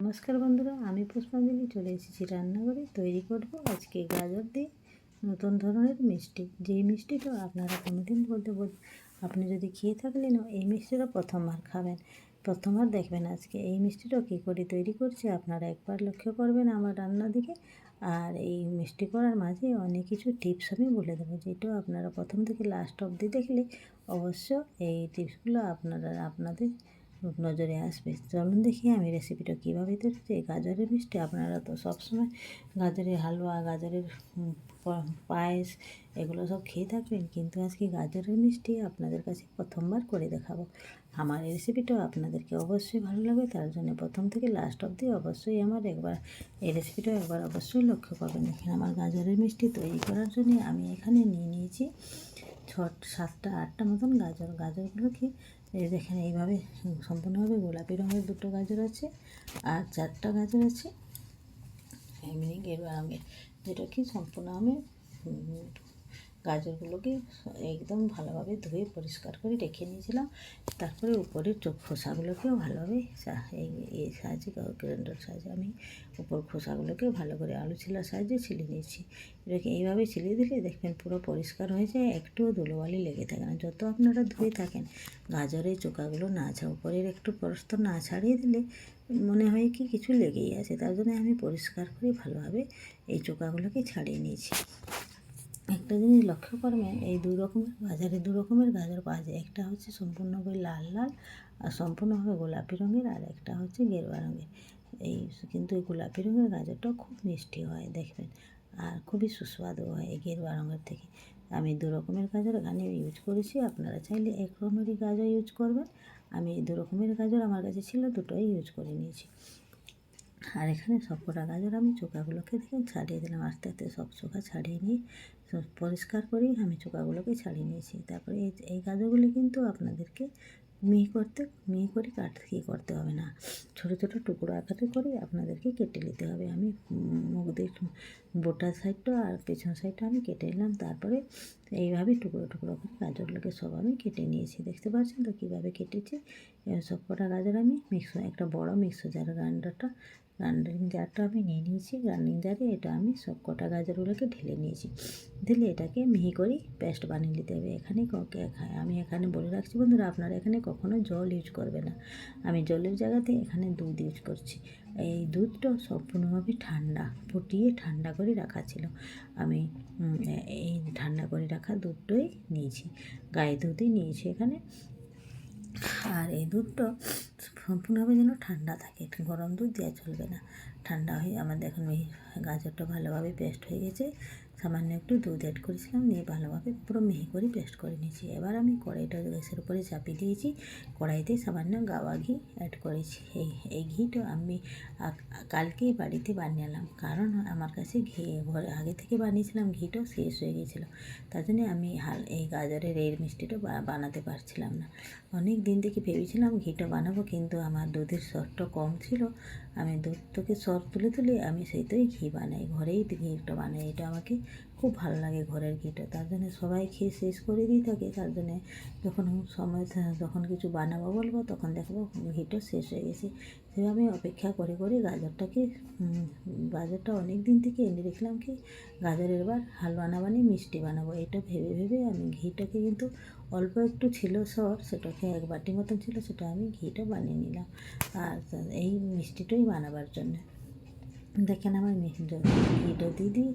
নমস্কার বন্ধুরা, আমি পুষ্পাঞ্জলি চলে এসেছি রান্নাঘরে। তৈরি করব আজকে গাজর দিয়ে নতুন ধরনের মিষ্টি। যেই মিষ্টিটা আপনারা কোনোদিন বলতে বল আপনি যদি খেয়ে থাকলেনও এই মিষ্টিটা প্রথমবার খাবেন। প্রথমবার দেখবেন আজকে এই মিষ্টিটা কী করে তৈরি করছে, আপনারা একবার লক্ষ্য করবেন আমার রান্না দিকে। আর এই মিষ্টি করার মাঝে অনেক কিছু টিপস আমি বলে দেবো, যেটা আপনারা প্রথম থেকে লাস্ট অবধি দেখলে অবশ্য এই টিপসগুলো আপনারা আপনাদের নজরে আসবে। চলুন দেখি আমি রেসিপিটা কীভাবে তৈরি গাজরের মিষ্টি। আপনারা তো সবসময় গাজরের হালুয়া, গাজরের পায়েস এগুলো সব খেয়ে থাকবেন। কিন্তু আজকে গাজরের মিষ্টি আপনাদের কাছে প্রথমবার করে দেখাবো। আমার এই রেসিপিটা আপনাদেরকে অবশ্যই ভালো লাগবে। তার জন্য প্রথম থেকে লাস্ট অবধি অবশ্যই আমার একবার এই রেসিপিটা একবার অবশ্যই লক্ষ্য করবেন। দেখেন আমার গাজরের মিষ্টি তৈরি করার জন্য আমি এখানে নিয়ে নিয়েছি ছট সাতটা, আটটা মতন গাজর। গাজরগুলোকে এই দেখেন, এইভাবে সম্পূর্ণভাবে গোলাপি রঙের দুটো গাজর আছে আর চারটা গাজর আছে। এমনি গেরুয়া রঙের যেটা কি সম্পূর্ণ আমি গাজরগুলোকে একদম ভালোভাবে ধুয়ে পরিষ্কার করে রেখে নিয়েছিলাম। তারপরে উপরের চোখ খোসাগুলোকেও ভালোভাবে এই সাহায্যে গ্রাইন্ডার সাহায্যে আমি উপর খোসাগুলোকেও ভালো করে আলু ছিলার সাহায্যে ছিলে নিয়েছি। এটাকে এইভাবে ছিলে দিলে দেখবেন পুরো পরিষ্কার হয়ে যায়, একটুও ধুলোবালি লেগে থাকে না। যত আপনারা ধুয়ে থাকেন গাজরের চোকাগুলো না ছা উপরের একটু পরস্ত না ছাড়িয়ে দিলে মনে হয় কি কিছু লেগেই আছে। তার জন্য আমি পরিষ্কার করে ভালোভাবে এই চোকাগুলোকে ছাড়িয়ে নিয়েছি। একটা জিনিস লক্ষ্য করবেন, এই দুই রকমের বাজারে দু রকমের গাজর পাওয়া যায়। একটা হচ্ছে সম্পূর্ণভাবে লাল লাল আর সম্পূর্ণভাবে গোলাপি রঙের, আর একটা হচ্ছে গেরুয়া রঙের। এই কিন্তু এই গোলাপি রঙের গাজরটাও খুব মিষ্টি হয়, দেখবেন। আর খুবই সুস্বাদু হয় এই গেরুয়া রঙের থেকে। আমি দু রকমের গাজর এখানে ইউজ করেছি, আপনারা চাইলে এক রকমেরই গাজর ইউজ করবেন। আমি এই দু রকমের গাজর আমার কাছে ছিল, দুটোই ইউজ করে নিয়েছি। আর এখানে সব কটা গাজর আমি চোকাগুলোকে দেখে ছাড়িয়ে দিলাম, আস্তে আস্তে সব চোখা ছাড়িয়ে নিয়ে পরিষ্কার করেই আমি চোকাগুলোকে ছাড়িয়ে নিয়েছি। তারপরে এই গাজরগুলি কিন্তু আপনাদেরকে মিহি করতে, মিহি করে কাটতে কী করতে হবে না। ছোটো ছোটো টুকরো আকারে করে আপনাদেরকে কেটে নিতে হবে। আমি মুখ দিয়ে বোটার সাইডটা আর পেছন সাইডটা আমি কেটে নিলাম। তারপরে এইভাবে টুকরো টুকরো করে গাজরগুলোকে সব আমি কেটে নিয়েছি। দেখতে পাচ্ছেন তো কীভাবে কেটেছি? সব কটা গাজর আমি মিক্স একটা বড় মিক্সার গ্রাইন্ডারটা গ্রাইন্ডিং জারটা আমি নিয়ে নিয়েছি গ্রাইন্ডিং জারে এটা আমি সব কটা গাজরগুলোকে ঢেলে নিয়েছি। ঢেলে এটাকে মিহি করে পেস্ট বানিয়ে নিতে হবে। এখানে আমি এখানে বলে রাখছি বন্ধুরা, আপনারা এখানে কখনো জল ইউজ করবে না। আমি জলের জায়গাতে এখানে দুধ ইউজ করছি। এই দুধটা সম্পূর্ণভাবে ঠান্ডা, ফুটিয়ে ঠান্ডা করে রাখা ছিল। আমি এই ঠান্ডা করে রাখা দুধটাই নিয়েছি। গায়ে দুধই নিয়েছি এখানে। আর এই দুধটা সম্পূর্ণভাবে যেন ঠান্ডা থাকে গরম দুধ দেওয়া চলবে না। ঠান্ডা হয়ে আমাদের এখন ওই গাজরটা ভালোভাবে পেস্ট হয়ে গেছে। সামান্য একটু দুধ অ্যাড করেছিলাম, দিয়ে ভালোভাবে পুরো মিহি করে পেস্ট করে নিয়েছি। এবার আমি কড়াইটা গ্যাসের উপরে চাপিয়ে দিয়েছি। কড়াইতে সামান্য গাওয়া ঘি অ্যাড করেছি। এই এই ঘিটা আমি কালকেই বাড়িতে বানিয়েলাম। কারণ আমার কাছে ঘি, ঘরে আগে থেকে বানিয়েছিলাম ঘিটা শেষ হয়ে গিয়েছিল। তার জন্য আমি হাল, এই গাজরের এই মিষ্টিটা বানাতে পারছিলাম না। অনেক দিন থেকে ভেবেছিলাম ঘিটা বানাবো, কিন্তু আমার দুধের সরটা কম ছিল। আমি দুধ থেকে সর তুলে তুলে আমি সেইটাই ঘি বানাই, ঘরেই ঘিটা বানাই, এটা আমাকে খুব ভালো লাগে ঘরের ঘিটা। তার জন্য সবাই খেয়ে শেষ করে দিয়ে থাকে, তার জন্য যখন সময় যখন কিছু বানাবো বলব, তখন দেখব ঘিটা শেষ হয়ে গেছে। সেভাবে অপেক্ষা করে করে গাজরটাকে গাজরটা অনেক দিন থেকে এনে রেখলাম কি, গাজরের বার হালুয়া না বানিয়ে মিষ্টি বানাবো। এটা ভেবে ভেবে আমি ঘিটাকে কিন্তু অল্প একটু ছিল সর সেটাকে এক বাটি মতন ছিল, সেটা আমি ঘিটা বানিয়ে নিলাম। আর এই মিষ্টিটাই বানাবার জন্য। দেখেন আমার মিষ্টি ঘিটা দিয়ে দিই।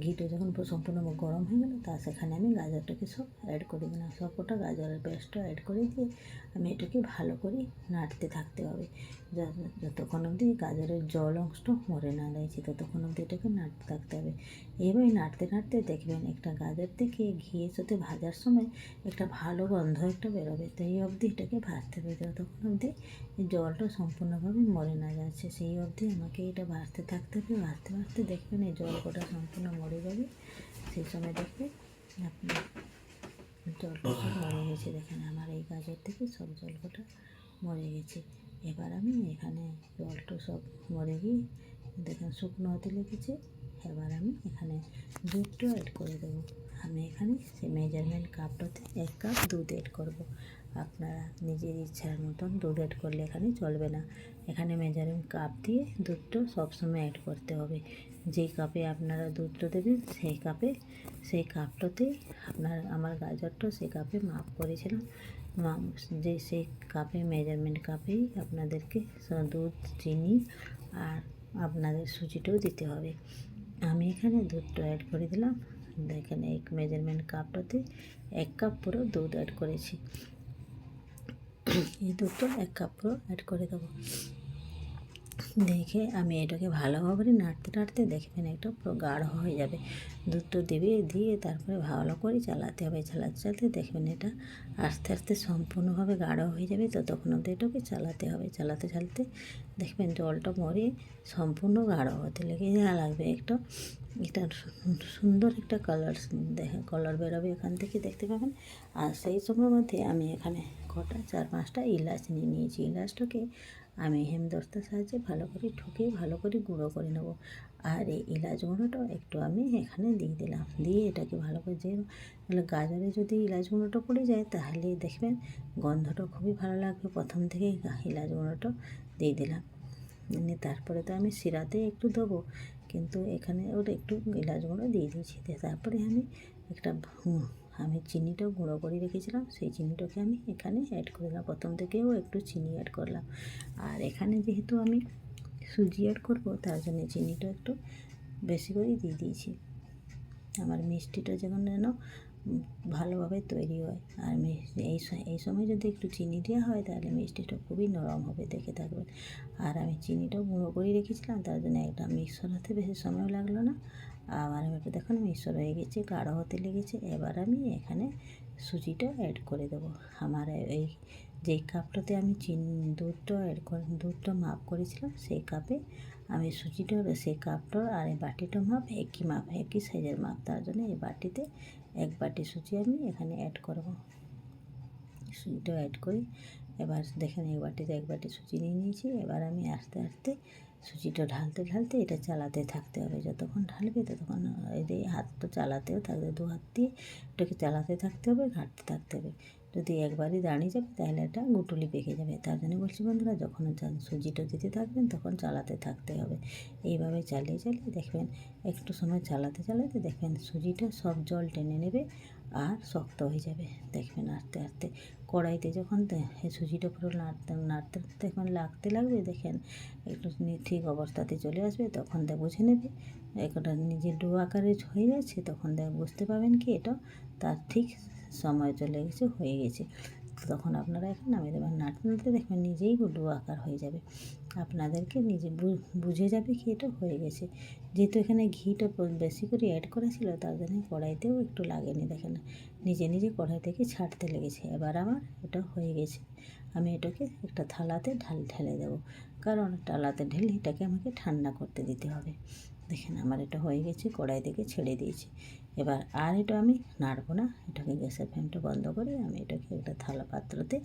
ঘিটা যখন সম্পূর্ণ গরম হয়ে গেলো, তা সেখানে আমি গাজরটাকে সব অ্যাড করে দিলাম। সব কটা গাজরের পেস্টটা অ্যাড করে দিয়ে আমি এটাকে ভালো করে নাড়তে থাকতে হবে। যতক্ষণ অবধি গাজরের জল অংশটা মরে না রয়েছে, ততক্ষণ অবধি এটাকে নাড়তে থাকতে হবে। এভাবে নাড়তে নাড়তে দেখবেন একটা গাজর থেকে ঘিয়ের সাথে ভাজার সময় একটা ভালো গন্ধ একটা বেরোবে। তো এই অবধি এটাকে ভাজতে হবে। যতক্ষণ অবধি জলটা সম্পূর্ণভাবে মরে না যাচ্ছে, সেই অবধি আমাকে এটা ভাজতে থাকতে হবে। ভাজতে ভাজতে দেখবেন এই জল কটা সম্পূর্ণ মরে যাবে, সেই সময় দেখে আপনি জলটা মরে গেছে দেখেন আমার এই গাজর থেকে সব জল ফোটা মরে গেছে। এবার আমি এখানে জলটা সব মরে গিয়ে দেখেন শুকনো হতে লেগেছে। এবার আমি এখানে দুধটা অ্যাড করে দেবো। আমি এখানে সেই মেজারমেন্ট কাপটাতে এক কাপ দুধ অ্যাড করব। আপনারা নিজের ইচ্ছার মতন দুধ অ্যাড করলে এখানে চলবে না। এখানে মেজারমেন্ট কাপ দিয়ে দুধটা সবসময় অ্যাড করতে হবে। যেই কাপে আপনারা দুধটা দেবেন, সেই কাপে সেই কাপটাতে আপনার, আমার গাজরটা সেই কাপে মাপ করেছিলাম। যে, সেই কাপে মেজারমেন্ট কাপেই আপনাদেরকে দুধ, চিনি আর আপনাদের সুজিটাও দিতে হবে। আমি এখানে দুধটা অ্যাড করে দিলাম। দেখেন এই মেজারমেন্ট কাপটাতে এক কাপ পুরো দুধ অ্যাড করেছি। এই দুধটা এক কাপ পুরো অ্যাড করে দেবো। দেখে আমি এটাকে ভালোভাবে নাড়তে নাড়তে দেখবেন একটা পুরো গাঢ় হয়ে যাবে। দুধটা দেবে, দিয়ে তারপরে ভালো করে চালাতে হবে। চালাতে চালাতে দেখবেন এটা আস্তে আস্তে সম্পূর্ণভাবে গাঢ় হয়ে যাবে। ততক্ষণ অবধি এটাকে চালাতে হবে, চালাতে চালাতে দেখবেন জলটা মরে সম্পূর্ণ গাঢ় হতে লেগে যা লাগবে। একটা এটা সুন্দর একটা কালার দেখে কালার বেরোবে এখান থেকে দেখতে পাবেন। আর সেই সময়ের মধ্যে আমি এখানে কটা, চার, পাঁচটা ইলাচ নিয়ে নিয়েছি। ইলাচটাকে আমি হেমদস্তার সাহায্যে ভালো করে ঠুকে ভালো করে গুঁড়ো করে নেব। আর এই এলাচ গুঁড়োটা একটু আমি এখানে দিয়ে দিলাম। দিয়ে এটাকে ভালো করে যে গাজরে যদি এলাচ গুঁড়োটা পড়ে যায়, তাহলে দেখবেন গন্ধটা খুবই ভালো লাগবে। প্রথম থেকেই এলাচ গুঁড়োটা দিয়ে দিলাম। তারপরে তো আমি শিরাতে একটু দেবো। কিন্তু এখানে ওর একটু এলাচ গুঁড়ো দিয়ে দিয়েছি। দিয়ে তারপরে আমি একটা আমি চিনিটাও গুঁড়ো করে রেখেছিলাম। সেই চিনিটাকে আমি এখানে অ্যাড করে দিলাম। প্রথম থেকেও একটু চিনি অ্যাড করলাম। আর এখানে যেহেতু আমি সুজি অ্যাড করব, তার জন্য চিনিটা একটু বেশি করে দিয়ে দিয়েছি। আমার মিষ্টিটা যেমন যেন ভালোভাবে তৈরি হয়। আর এই এই সময় যদি একটু চিনি দেওয়া হয়, তাহলে মিষ্টিটা খুবই নরম হবে, দেখে থাকবেন। আর আমি চিনিটাও গুঁড়ো করে রেখেছিলাম, তার জন্য একটা মিক্সর হতে বেশি সময় লাগল না। আর আমি দেখুন, মিক্সর হয়ে গেছে, গাঢ় হতে লেগেছে। এবার আমি এখানে সুজিটা অ্যাড করে দেবো। আমার এই যেই কাপটাতে আমি চিনি, দুধটা করে, দুধটা মাপ করেছিলাম, সেই কাপে আমি সুজিটা, সেই কাপটার আর এই বাটিটা মাপ, একই মাপ, একই সাইজের মাপ। তার জন্য এই বাটিতে এক বাটি সুজি আমি এখানে অ্যাড করব। সুজিটাও অ্যাড করি। এবার দেখেন এই বাটিতে এক বাটি সুজি নিয়ে নিয়েছি। এবার আমি আস্তে আস্তে সুজিটা ঢালতে ঢালতে এটা চালাতে থাকতে হবে। যতক্ষণ ঢালবে ততক্ষণ এই যে হাত তো চালাতেও থাকবে দু হাত দিয়ে এটাকে চালাতে থাকতে হবে, ঘাঁটতে থাকতে হবে। যদি একবারই দাঁড়িয়ে যাবে, তাহলে এটা গুটুলি পেকে যাবে। তার জন্য বলছি, বন্ধুরা, যখন সুজিটা দিতে থাকবেন, তখন চালাতে থাকতে হবে। এইভাবে চালিয়ে চালিয়ে দেখবেন, একটু সময় চালাতে চালাতে দেখবেন সুজিটা সব জল টেনে নেবে আর শক্ত হয়ে যাবে। দেখবেন আস্তে আস্তে কড়াইতে যখন সুজিটা পুরো নাড়তে নাড়তে দেখবেন লাগতে লাগবে, দেখেন একটু ঠিক অবস্থাতে চলে আসবে, তখন দেখ বুঝে নেবে। একটা নিজের ডো আকারে হয়ে যাচ্ছে তখন দেখ বুঝতে পাবেন কি এটা তার ঠিক সময় চলে গেছে, হয়ে গেছে। তখন আপনারা এখন নামিয়ে দেবেন। নাড়তে নাড়তে দেখবেন নিজেই ডো আকার হয়ে যাবে। আপনাদেরকে নিজে বুঝে যাবে কি এটা হয়ে গেছে। যেহেতু এখানে ঘিটা বেশি করে অ্যাড করা ছিল, তার জন্য কড়াইতেও একটু লাগেনি দেখেন। নিজে নিজে কড়াই থেকে ছাড়তে লেগেছে। এবার আমার এটা হয়ে গেছে। আমি এটাকে একটা থালাতে ঢাল, ঢেলে দেবো। কারণ থালাতে ঢেলে এটাকে আমাকে ঠান্ডা করতে দিতে হবে। দেখেন আমার এটা হয়ে গেছে, কড়াই থেকে ছেড়ে দিয়েছি। এবার আর এটা আমি নাড়বো না। এটাকে গ্যাসের ফ্লেমটা বন্ধ করে আমি এটাকে একটা থালা পাত্রতে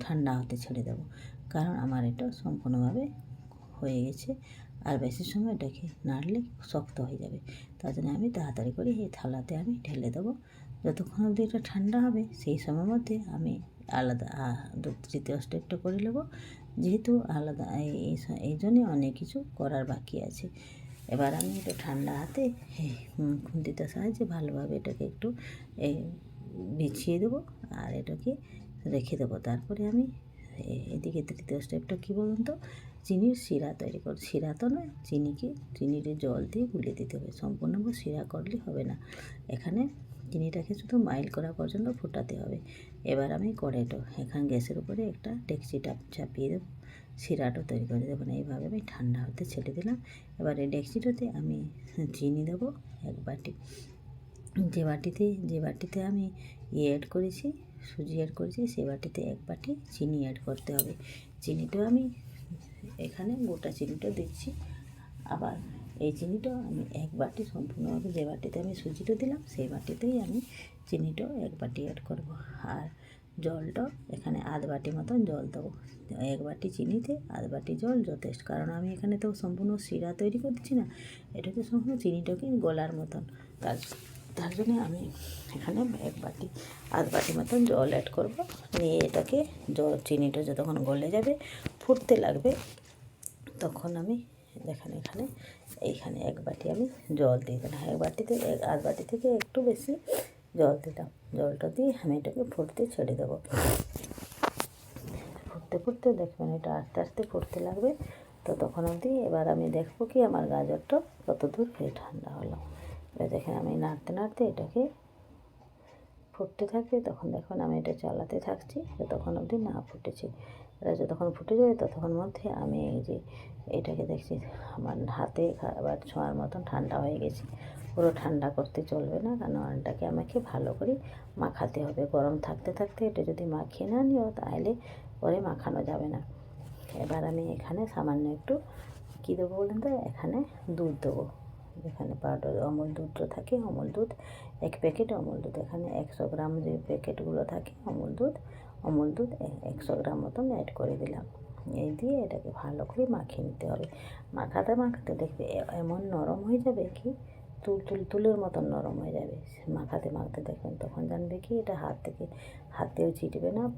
ঠান্ডা হতে ছেড়ে দেবো। কারণ আমার এটা সম্পূর্ণভাবে হয়ে গেছে। আর বেশি সময় এটাকে নাড়লে শক্ত হয়ে যাবে। তার জন্য আমি তাড়াতাড়ি করে এই থালাতে আমি ঢেলে দেবো। যতক্ষণ অবধি এটা ঠান্ডা হবে, সেই সময়ের মধ্যে আমি আলাদা তৃতীয় স্টেপটা করে নেব। যেহেতু আলাদা এই জন্যে অনেক কিছু করার বাকি আছে। এবার আমি একটু ঠান্ডা হাতে খুন্তিটার সাহায্যে ভালোভাবে এটাকে একটু বিছিয়ে দেবো আর এটাকে রেখে দেবো। তারপরে আমি এদিকে তৃতীয় স্টেপটা কী বলুন তো? চিনির শিরা তৈরি কর শিরা তো নয়, চিনিকে, চিনির জল দিয়ে গুলে দিতে হবে। সম্পূর্ণ শিরা করলে হবে না। এখানে চিনিটাকে শুধু মাইল করা পর্যন্ত ফোটাতে হবে। এবার আমি কড়াইটো, এখান গ্যাসের উপরে একটা ডেকচি টাপ চাপিয়ে দেবো, শিরাটা তৈরি করে দেবো। না এইভাবে আমি ঠান্ডা হতে ছেড়ে দিলাম। এবার এই ডেকচিটাতে আমি চিনি দেবো এক বাটি। যে বাটিতে যে বাটিতে আমি ইয়ে অ্যাড করেছি, সুজি অ্যাড করেছি সেই বাটিতে এক বাটি চিনি অ্যাড করতে হবে। চিনিটাও আমি এখানে গোটা চিনিটা দিচ্ছি। আবার এই চিনিটাও আমি এক বাটি সম্পূর্ণভাবে যে বাটিতে আমি সুজিটা দিলাম, সেই বাটিতেই আমি চিনিটাও এক বাটি অ্যাড করব। আর জলটা এখানে আধ বাটি মতন জল দেবো। এক বাটি চিনিতে আধ বাটি জল যথেষ্ট। কারণ আমি এখানে তো সম্পূর্ণ শিরা তৈরি করছি না, এটাকে সম্পূর্ণ চিনিটাকে গলার মতন। তার তার জন্য আমি এখানে এক বাটি, আধ বাটি মতন জল অ্যাড করব। নিয়ে এটাকে জল চিনিটা যতক্ষণ গলে যাবে, ফুটতে লাগবে, তখন আমি দেখেন এখানে, এইখানে এক বাটি আমি জল দিয়ে দিলাম। এক বাটিতে এক আধ বাটি থেকে একটু বেশি জল দিলাম। জলটা দিয়ে আমি এটাকে ফুটতে ছেড়ে দেবো। ফুটতে ফুটতে দেখবেন এটা আস্তে আস্তে ফুটতে লাগবে। তো তখন অবধি এবার আমি দেখব কি আমার গাজরটা কত দূর হয়ে ঠান্ডা হলো। এবার দেখেন আমি নাড়তে নাড়তে এটাকে ফুটতে থাকবে তখন দেখুন আমি এটা চালাতে থাকছি তখন অবধি না ফুটেছে। এটা যতক্ষণ ফুটে যাবে ততক্ষণ মধ্যে আমি এই যে এটাকে দেখছি, আমার হাতে আবার ছোঁয়ার মতন ঠান্ডা হয়ে গেছে। পুরো ঠান্ডা করতে চলবে না, কারণ এটাকে আমাকে ভালো করে মাখাতে হবে। গরম থাকতে থাকতে এটা যদি মাখিয়ে না নিও তাহলে পরে মাখানো যাবে না। এবার আমি এখানে সামান্য একটু কী দেবো বলুন তো? এখানে দুধ দেবো। এখানে পাউডার, অমুল দুধটা থাকে, অমুল দুধ, এক প্যাকেট অমুল দুধ। এখানে একশো গ্রাম যে প্যাকেটগুলো থাকে, অমুল দুধ অমুল দুধ একশো গ্রাম মতন অ্যাড করে দিলাম। এই দিয়ে এটাকে ভালো করে মাখিয়ে নিতে হবে। মাখাতে মাখাতে দেখবে এমন নরম হয়ে যাবে কি তুল তুল, তুলের মতন নরম হয়ে যাবে। মাখাতে মাখাতে দেখবেন তখন জানবে কি এটা হাত থেকে হাতেও চিটবে না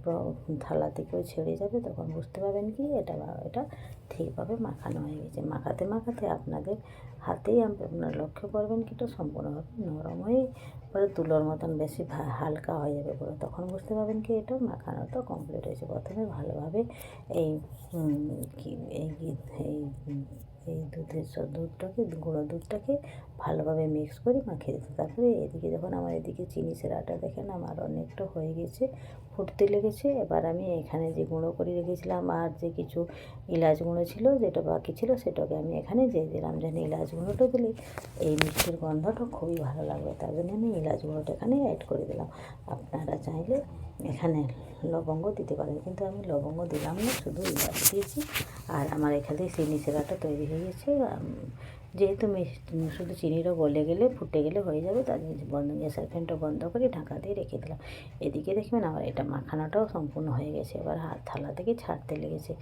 থালা থেকেও ছেড়ে যাবে, তখন বুঝতে পারবেন কি এটা এটা ঠিকভাবে মাখানো হয়ে গেছে। মাখাতে মাখাতে আপনাদের হাতেই আপ- আপনারা লক্ষ্য করবেন কি এটা সম্পূর্ণভাবে নরম হয়ে পরে তুলোর মতন বেশি হালকা হয়ে যাবে পুরো। তখন বুঝতে পারবেন কি এটা মাখানোটা কমপ্লিট হয়েছে। প্রথমে ভালোভাবে এই কি, এই এই এই দুধের দুধটাকে, গুঁড়ো দুধটাকে ভালোভাবে মিক্স করে, মাখিয়ে দিতে। তারপরে এদিকে যখন আমার এদিকে চিনি সেরাটা দেখেন, আমার অনেকটা হয়ে গেছে, ফুটতে লেগেছে। এবার আমি এখানে যে গুঁড়ো করে রেখেছিলাম, আর যে কিছু এলাচ গুঁড়ো ছিল, যেটা বাকি ছিল, সেটাকে আমি এখানে দিয়ে দিলাম। যেন এলাচ গুঁড়োটা দিলে এই মিষ্টির গন্ধটা খুবই ভালো লাগবে। তার জন্য আমি এলাচ গুঁড়োটা এখানে অ্যাড করে দিলাম। আপনারা চাইলে এখানে লবঙ্গ দিতে পারেন, কিন্তু আমি লবঙ্গ দিলাম না, শুধু ইলাচ দিয়েছি। আর আমার এখানে চিনি সেরাটা তৈরি হয়ে গেছে যেহেতু শুধু চিনিটা গলে গেলে, ফুটে গেলে হয়ে যাবে, তার বন্ধ গ্যাসের ফ্যানটা বন্ধ করে ঢাকা দিয়ে রেখে দিলাম। এদিকে দেখবেন আবার এটা মাখানোটাও সম্পূর্ণ হয়ে গেছে। এবার হাত থালা থেকে ছাড়তে লেগেছে।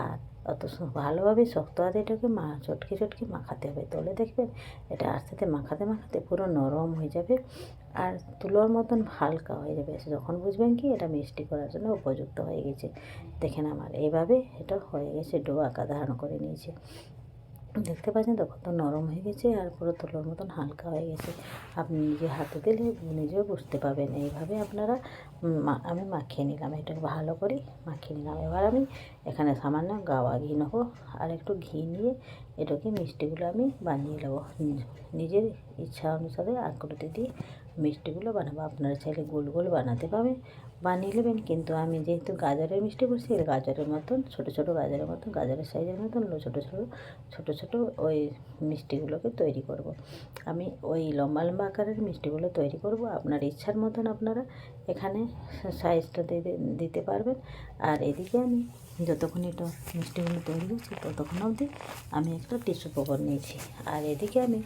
আর অত ভালোভাবে শক্ত হাতে এটাকে মা চটকে চটকে মাখাতে হবে। তলে দেখবেন এটা আস্তে আস্তে মাখাতে মাখাতে পুরো নরম হয়ে যাবে আর তুলোর মতন হালকা হয়ে যাবে। যখন বুঝবেন কি এটা মিষ্টি করার জন্য উপযুক্ত হয়ে গেছে। দেখেন আমার, এইভাবে এটা হয়ে গেছে, ডো আকার ধারণ করে নিয়েছে। দেখতে পাচ্ছেন তো কত নরম হয়ে গেছে আর পুরো তুলোর মতন হালকা হয়ে গেছে। আপনি নিজে হাতে দিলে নিজেও বুঝতে পারবেন। এইভাবে আপনারা আমি মাখিয়ে নিলাম। এটাকে ভালো করে মাখিয়ে নিলাম। এবার আমি এখানে সামান্য গাওয়া ঘি নেব আর একটু ঘি নিয়ে এটাকে মিষ্টিগুলো আমি বানিয়ে নেব। নিজের ইচ্ছা অনুসারে আকৃতি দিয়ে মিষ্টিগুলো বানাবো। আপনারা চাইলে গোল গোল বানাতে পারবেন। বানিয়ে নেবেন, কিন্তু আমি যেহেতু গাজরের মিষ্টি করছি গাজরের মতন, ছোটো ছোটো গাজরের মতন, গাজরের সাইজের মতন ছোটো ছোটো ছোটো ছোটো ওই মিষ্টিগুলোকে তৈরি করব। আমি ওই লম্বা লম্বা আকারের মিষ্টিগুলো তৈরি করব, আপনার ইচ্ছার মতন আপনারা এখানে সাইজটা দিতে পারবেন আর এদিকে আমি যতক্ষণ এটা মিষ্টিগুলো তৈরি করছি ততক্ষণ অবধি আমি একটা টিস্যু পেপার নিয়েছি। আর এদিকে আমি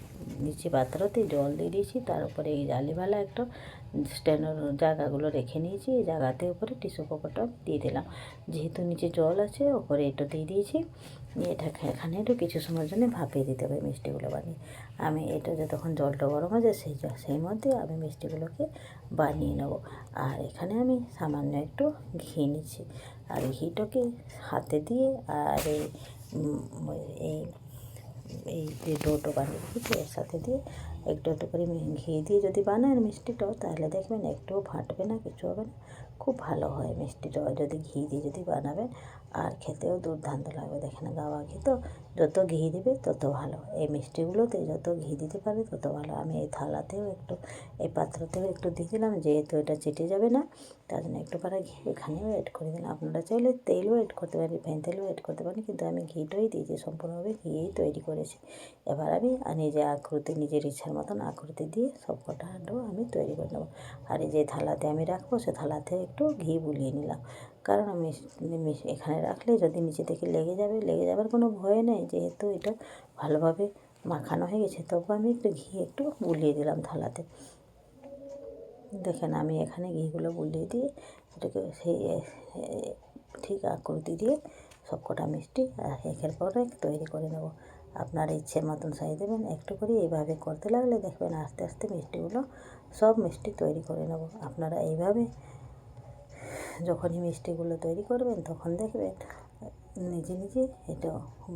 নিচে পাত্রতে জল দিয়ে দিয়েছি, তার উপরে এই জালিওয়ালা একটা স্ট্যান্ডার জায়গাগুলো রেখে নিয়েছি, এই জায়গাতে উপরে টিস্যু পেপারটা দিয়ে দিলাম। যেহেতু নিচে জল আছে, ওপরে এটা দিয়ে দিয়েছি। এটা এখানে একটু কিছু সময়ের জন্য ভাপিয়ে দিতে হবে মিষ্টিগুলো বানিয়ে। আমি এটা যতক্ষণ জলটা গরম যায়, সেই সেই মধ্যে আমি মিষ্টিগুলোকে বানিয়ে নেব। আর এখানে আমি সামান্য একটু ঘি নিচ্ছি। আর ঘিটাকে হাতে দিয়ে আর এই এই এই যে ডোটো বানিয়ে রেখেছি এর সাথে দিয়ে একটু একটু করে ঘি দিয়ে যদি বানান মিষ্টিটাও তাহলে দেখবেন একটুও ফাটবে না, কিছু হবে না। খুব ভালো হয় মিষ্টিটা যদি ঘি দিয়ে যদি বানাবেন, আর খেতেও দুর্দান্ত লাগবে। দেখেন গাওয়া ঘি তো যত ঘি দিবে তত ভালো। এই মিষ্টিগুলোতে যত ঘি দিতে পারে তত ভালো। আমি এই থালাতেও একটু, এই পাত্রতেও একটু দিয়ে দিলাম, যেহেতু এটা চেটে যাবে না, তার জন্য একটু পারা ঘি এখানেও অ্যাড করে দিলাম। আপনারা চাইলে তেলও অ্যাড করতে পারেন, রিফাইন তেলও অ্যাড করতে পারেন, কিন্তু আমি ঘিটাই দিয়েছি সম্পূর্ণভাবে ঘিয়েই তৈরি করেছি। এবার আমি নিজে আকৃতি, নিজের ইচ্ছার মতন আকৃতি দিয়ে সব কটা আমি তৈরি করে নেব। আর এই যে থালাতে আমি রাখব, সে থালাতে একটু ঘি বুলিয়ে নিলাম। কারণ আমি মিশ- এখানে রাখলে যদি নিচে থেকে লেগে যাবে, লেগে যাবার কোনো ভয় নেই। যেহেতু এটা ভালোভাবে মাখানো হয়ে গেছে, তবু আমি একটু ঘি একটু বুলিয়ে দিলাম থালাতে। দেখেন, আমি এখানে ঘিগুলো বুলিয়ে দিয়ে এটাকে সেই ঠিক আকৃতি দিয়ে সবকটা মিষ্টি একের পর এক তৈরি করে নেব। আপনার ইচ্ছে মতন সাইজ দেবেন, একটু করে এইভাবে করতে লাগলে দেখবেন আস্তে আস্তে মিষ্টিগুলো সব মিষ্টি তৈরি করে নেব। আপনারা এইভাবে যখনই মিষ্টিগুলো তৈরি করবেন, তখন দেখবেন নিজে নিজে এটা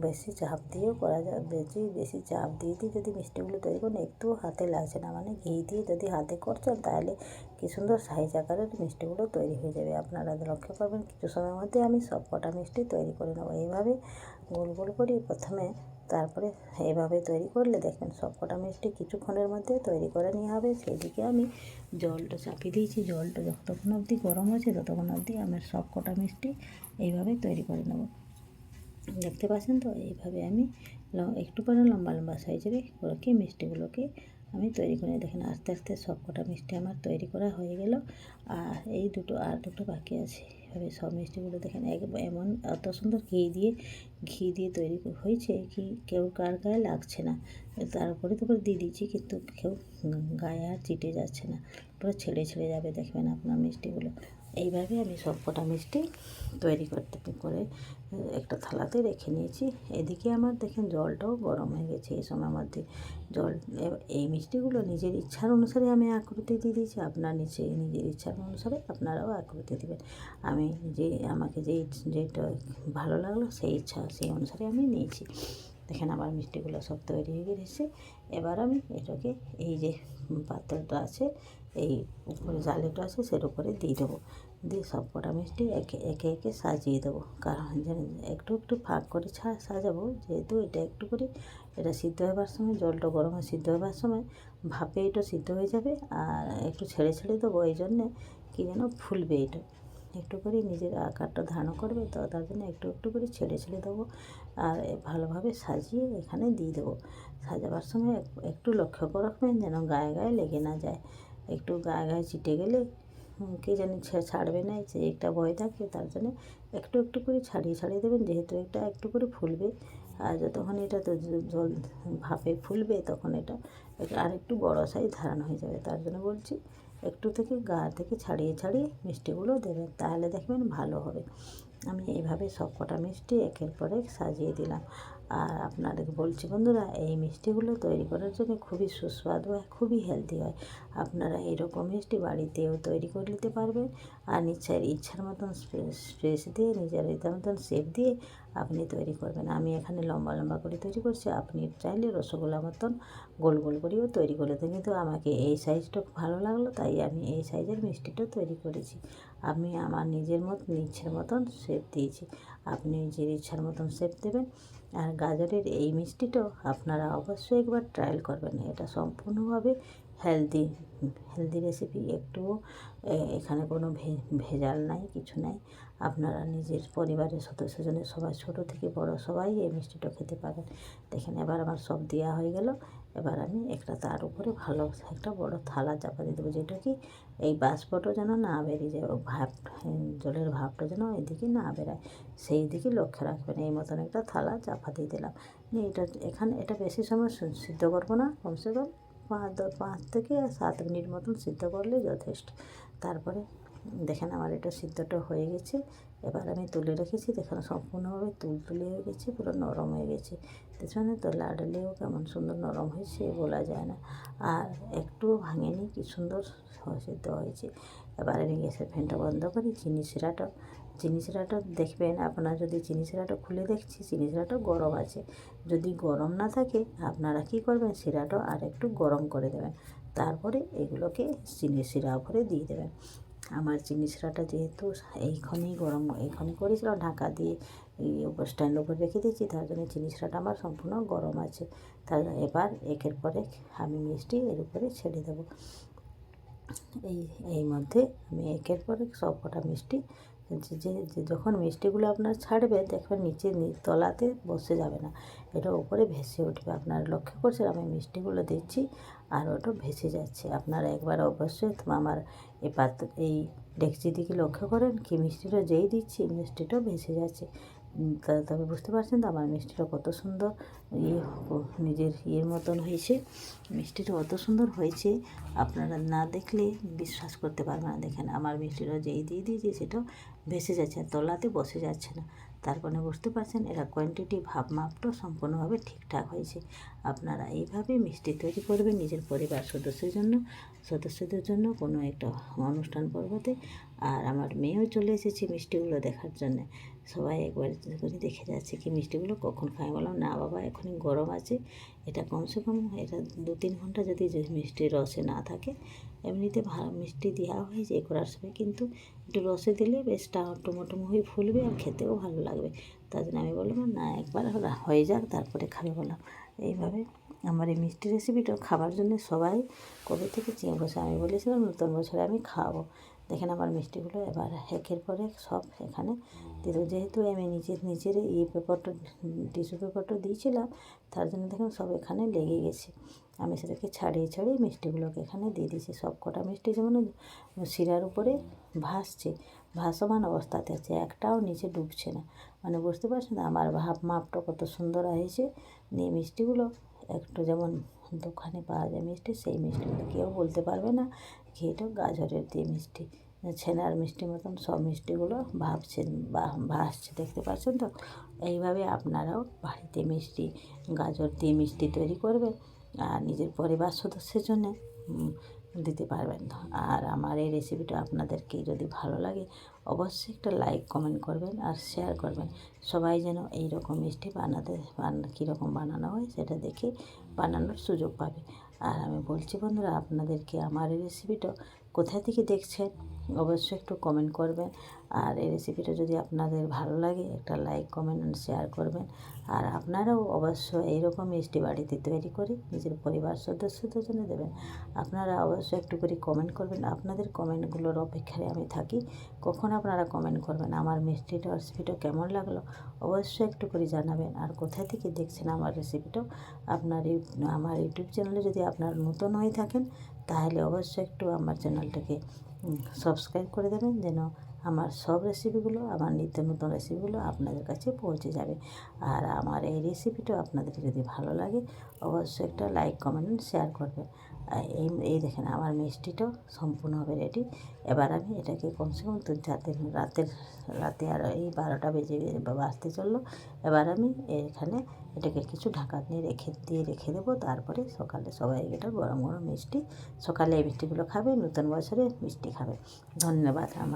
বেশি চাপ দিয়েও করা যায়। বেশি বেশি চাপ দিয়ে দিয়ে যদি মিষ্টিগুলো তৈরি করেন একটু হাতে লাগছে না। মানে ঘি দিয়ে যদি হাতে করছেন, তাহলে কী সুন্দর সাইজ আকারের মিষ্টিগুলো তৈরি হয়ে যাবে। আপনারা লক্ষ্য করবেন, কিছু সময়ের মধ্যে আমি সব কটা মিষ্টি তৈরি করে নেব। এইভাবে গোল গোল করি প্রথমে তারপরে এইভাবে তৈরি করলে দেখবেন সব কটা মিষ্টি কিছুক্ষণের মধ্যে তৈরি করে নেওয়া হবে। সেদিকে আমি জলটা চাপিয়ে দিয়েছি। জলটা যতক্ষণ অবধি গরম আছে ততক্ষণ অবধি আমার সব কটা মিষ্টি এইভাবে তৈরি করে নেব। দেখতে পাচ্ছেন তো? এইভাবে আমি একটু পরে লম্বা লম্বা সাইজের করে মিষ্টিগুলোকে আমি তৈরি করে দেখেন আস্তে আস্তে সব কটা মিষ্টি আমার তৈরি করা হয়ে গেল। আর এই দুটো আর দুটো বাকি আছে। এভাবে সব মিষ্টিগুলো দেখেন এক এমন এত সুন্দর ঘি দিয়ে ঘি দিয়ে তৈরি হয়েছে কি কেউ কার গায়ে লাগছে না। তারপরে তো পরে দিয়ে দিয়েছি কিন্তু কেউ গায়ে আর চিটে যাচ্ছে না। পুরো ছেড়ে ছেড়ে যাবে দেখবেন আপনার মিষ্টিগুলো। এইভাবে আমি সব কটা মিষ্টি তৈরি করতে করে, একটা থালাতে রেখে নিয়েছি। এদিকে আমার দেখেন জলটাও গরম হয়ে গেছে। এই সময়ের মধ্যে জল, এই মিষ্টিগুলো নিজের ইচ্ছার অনুসারে আমি আকৃতি দিয়ে দিয়েছি। আপনার নিচে নিজের ইচ্ছার অনুসারে আপনারাও আকৃতি দেবেন। আমি যে, আমাকে যেই যেটা ভালো লাগল সেই ইচ্ছা, সেই অনুসারে আমি নিয়েছি। দেখেন আমার মিষ্টিগুলো সব তৈরি হয়ে গেছে। এবার আমি এটাকে এই যে পাত্রটা আছে, এই উপরে জালেটা আছে, সের উপরে দিয়ে দেবো। দিয়ে সব কটা মিষ্টি একে একে একে সাজিয়ে দেবো। কারণ একটু একটু ফাঁক করে সাজাবো, যেহেতু এটা একটু করে এটা সিদ্ধ হবার সময়, জলটা গরম সিদ্ধ হবার সময় ভাপে এটা সিদ্ধ হয়ে যাবে আর একটু ছেড়ে ছেড়ে দেবো এই জন্যে কী যেন ফুলবে এটা। একটু করে নিজের আকারটা ধারণ করবে, তো, তার জন্য একটু একটু করে ছেড়ে ছেড়ে দেবো আর ভালোভাবে সাজিয়ে এখানে দিয়ে দেবো। সাজাবার সময় এক- একটু লক্ষ্য রাখবেন যেন গায়ে গায়ে লেগে না যায়। একটু গায়ে গায়ে চিটে গেলে কে জানি ছাড়বে না যে একটা ভয় থাকে, তার জন্য একটু একটু করে ছাড়িয়ে ছাড়িয়ে দেবেন, যেহেতু এটা একটু করে ফুলবে। আর যতক্ষণ এটা তো জল ভাপে ফুলবে, তখন এটা আর একটু বড়ো সাইজ ধারণ হয়ে যাবে। তার জন্য বলছি, একটু থেকে গা থেকে ছাড়িয়ে ছাড়িয়ে মিষ্টিগুলো দেবেন, তাহলে দেখবেন ভালো হবে। আমি এইভাবে সব কটা মিষ্টি একের পর এক সাজিয়ে দিলাম। আর আপনাদের বলছি বন্ধুরা, এই মিষ্টিগুলো তৈরি করার জন্য খুবই সুস্বাদু হয় খুবই হেলদি হয়। আপনারা এরকম মিষ্টি বাড়িতেও তৈরি করে নিতে পারবেন আর নিচ্ছার ইচ্ছার মতন স্পেস দিয়ে, নিজের ইচ্ছার মতন শেপ দিয়ে আপনি তৈরি করবেন। আমি এখানে লম্বা লম্বা করে তৈরি করছি, আপনি চাইলে রসগোল্লা মতন গোল গোল করেও তৈরি করে দেন। কিন্তু আমাকে এই সাইজটা ভালো লাগল, তাই আমি এই সাইজের মিষ্টিটা তৈরি করেছি। আমি আমার নিজের মত ইচ্ছের মতন শেপ দিয়েছি। আপনি নিজের ইচ্ছার মতন শেপ দেবেন। আর গাজরের এই মিষ্টিটাও আপনারা অবশ্যই একবার ট্রায়াল করবেন। এটা সম্পূর্ণভাবে হেলদি হেলদি রেসিপি একটু এখানে কোনো ভেজাল নাই, কিছু নাই। আপনারা নিজের পরিবারের সদস্যজনের সবাই ছোট থেকে বড় সবাই এই মিষ্টিটা খেতে পারেন। দেখেন এবার আমার সব দেওয়া হয়ে গেল। এবার আমি একটা তার উপরে ভালো একটা বড় থালা চাপা দিয়ে দেবো, যেটা কি এই বাষ্পটা যেন না বেরিয়ে যায় ভাপ জলের ভাপটা যেন এদিকে না বেরায়। সেই দিকে লক্ষ্য রাখবেন, এই মতন একটা থালা চাপা দিয়ে দিলাম। এটা এখানে, এটা বেশি সময় সিদ্ধ করব না, কমসে কম পাঁচ পাঁচ থেকে সাত মিনিট মতন সিদ্ধ করলে যথেষ্ট। তারপরে দেখেন আমার এটা সিদ্ধটা হয়ে গেছে। এবার আমি তুলে রেখেছি, দেখেন সম্পূর্ণভাবে তুলতুলে হয়ে গেছে, পুরো নরম হয়ে গেছে। পেছনে তো, লাডলেও কেমন সুন্দর নরম হয়েছে, বলা যায় না। আর একটুও ভাঙেনি, কি সুন্দর সিদ্ধ হয়েছে। এবার আমি গ্যাসের ফ্যানটা বন্ধ করি, চিনি শিরাটা। চিনি শিরাটা দেখবেন, আপনারা যদি চিনি শিরাটা খুলে দেখছি, চিনি শিরাটা গরম আছে। যদি গরম না থাকে, আপনারা কী করবেন, শিরাটা আর একটু গরম করে দেবেন। তারপরে এগুলোকে চিনি শিরা উপরে দিয়ে দেবেন। আমার চিনি শিরাটা যেহেতু এইখানেই গরম এইখানে করেছিল, ঢাকা দিয়ে স্ট্যান্ড উপর রেখে দিয়েছি, তার জন্য চিনি শিরাটা আমার সম্পূর্ণ গরম আছে। তার এবার একের পর আমি মিষ্টি এর উপরে ছেড়ে দেবো। এই এই মধ্যে আমি একের পর সব কটা মিষ্টি যে যখন মিষ্টিগুলো আপনার ছাড়বে দেখবেন নিচে তলাতে বসে যাবে না। এটা উপরে ভেসে উঠবে। আপনারা লক্ষ্য করছেন আমি মিষ্টিগুলো দিচ্ছি আর ওটা ভেসে যাচ্ছে। আপনারা একবার অবশ্যই আমার এই পাত্র, এই ডেকচি দিকে লক্ষ্য করেন, কি মিষ্টিটা যেই দিচ্ছি, মিষ্টিটাও ভেসে যাচ্ছে। তবে বুঝতে পারছেন তো, আমার মিষ্টিটা কত সুন্দর ইয়ে নিজের ইয়ের মতন হয়েছে। মিষ্টিটা অত সুন্দর হয়েছে, আপনারা না দেখলে বিশ্বাস করতে পারবেন না। দেখেন, আমার মিষ্টিটা যেই দিয়ে দিয়েছে, সেটাও ভেসে যাচ্ছে তলাতে বসে যাচ্ছে না। তারপরে বুঝতে পারছেন? এরা কোয়ান্টিটি ভাব মাপটা সম্পূর্ণভাবে ঠিকঠাক হয়েছে। আপনারা এইভাবে মিষ্টি তৈরি করবেন নিজের পরিবার সদস্যের জন্য, সদস্যদের জন্য কোনো একটা অনুষ্ঠান পর্বতে। আর আমার মেয়েও চলে এসেছে মিষ্টিগুলো দেখার জন্য। সবাই একবার করে দেখে যাচ্ছে কি মিষ্টিগুলো কখন খায় বললাম না বাবা, এখনই গরম আছে। এটা কমসে কম এটা দু তিন ঘণ্টা যদি মিষ্টির রসে না থাকে এমনিতে মিষ্টি দেওয়া হয় যে করার সময়। কিন্তু একটু রসে দিলে বেশ টমোটম হয়ে ফুলবে আর খেতেও ভালো লাগবে। তার জন্য আমি বললাম, না, একবার হয়ে যাক, তারপরে খাবে। বললাম, এইভাবে আমার এই মিষ্টি রেসিপিটা খাবার জন্য সবাই কবে থেকে চেয়ে বসে আমি বলেছিলাম, নতুন বছরে আমি খাওয়াবো দেখেন আমার মিষ্টিগুলো এবার একের পরে সব এখানে দিল। যেহেতু আমি নিজের নিজের এই পেপারটা টিস্যু পেপারটা দিয়েছিলাম, তার জন্য দেখেন সব এখানে লেগে গেছে। আমি সেটাকে ছাড়িয়ে ছাড়িয়ে মিষ্টিগুলোকে এখানে দিয়ে দিয়েছি। সব কটা মিষ্টি যেমন শিরার উপরে ভাসছে, ভাসমান অবস্থাতে আছে, একটাও নিচে ডুবছে না। মানে বুঝতে পারছেন আমার ভাব মাপটা কত সুন্দর হয়েছে। নিয়ে মিষ্টিগুলো একটু যেমন দোকানে পাওয়া যায় মিষ্টি, সেই মিষ্টিগুলো কেউ বলতে পারবে না। কি এটা গাজরের দিয়ে মিষ্টি, ছেনার মিষ্টি মতন সব মিষ্টিগুলো ভাবছেন বা ভাসছে, দেখতে পাচ্ছেন তো? এইভাবে আপনারাও বাড়িতে মিষ্টি, গাজর দিয়ে মিষ্টি তৈরি করবেন। আর নিজের পরিবার সদস্যের জন্যে দিতে পারবেন আর আমার এই রেসিপিটা আপনাদেরকে যদি ভালো লাগে, অবশ্যই একটা লাইক কমেন্ট করবেন আর শেয়ার করবেন। সবাই যেন এই রকম মিষ্টি বানাতে কীরকম বানানো হয় সেটা দেখে বানানোর সুযোগ পাবে। আর আমি বলছি বন্ধুরা, আপনাদেরকে আমার এই রেসিপিটা কোথা থেকে দেখছেন, অবশ্যই একটু কমেন্ট করবেন। আর এই রেসিপিটা যদি আপনাদের ভালো লাগে, একটা লাইক কমেন্ট অ্যান্ড শেয়ার করবেন। আর আপনারাও অবশ্যই এইরকম মিষ্টি বাড়িতে তৈরি করে নিজের পরিবার সদস্যদের জন্য দেবেন। আপনারা অবশ্যই একটু করে কমেন্ট করবেন। আপনাদের কমেন্টগুলোর অপেক্ষায় আমি থাকি। কখন আপনারা কমেন্ট করবেন? আমার মিষ্টিটা রেসিপিটা কেমন লাগল? অবশ্যই একটু করে জানাবেন। আর কোথা থেকে দেখছেন আমার রেসিপিটা আপনার আমার ইউটিউব চ্যানেলে যদি আপনারা নতুন হয়ে থাকেন, তাহলে অবশ্যই একটু আমার চ্যানেলটাকে সাবস্ক্রাইব করে দেবেন। যেন আমার সব রেসিপিগুলো আমার নিত্য নতুন রেসিপিগুলো আপনাদের কাছে পৌঁছে যাবে। আর আমার এই রেসিপিটা আপনাদের যদি ভালো লাগে, অবশ্যই একটা লাইক কমেন্ট শেয়ার করবেন এই এই দেখেন আমার মিষ্টিটাও সম্পূর্ণভাবে রেডি এবার আমি এটাকে কমসে কম তিন চার দিন রাতের রাতে আর এই বারোটা বেজে বাজতে চলল। এবার আমি এখানে এটাকে কিছু ঢাকা দিয়ে রেখে দিয়ে রেখে দেবো। তারপরে সকালে সবাই এটা গরম গরম মিষ্টি, সকালে এই মিষ্টিগুলো খাবে, নতুন বছরে মিষ্টি খাবে। ধন্যবাদ আমার।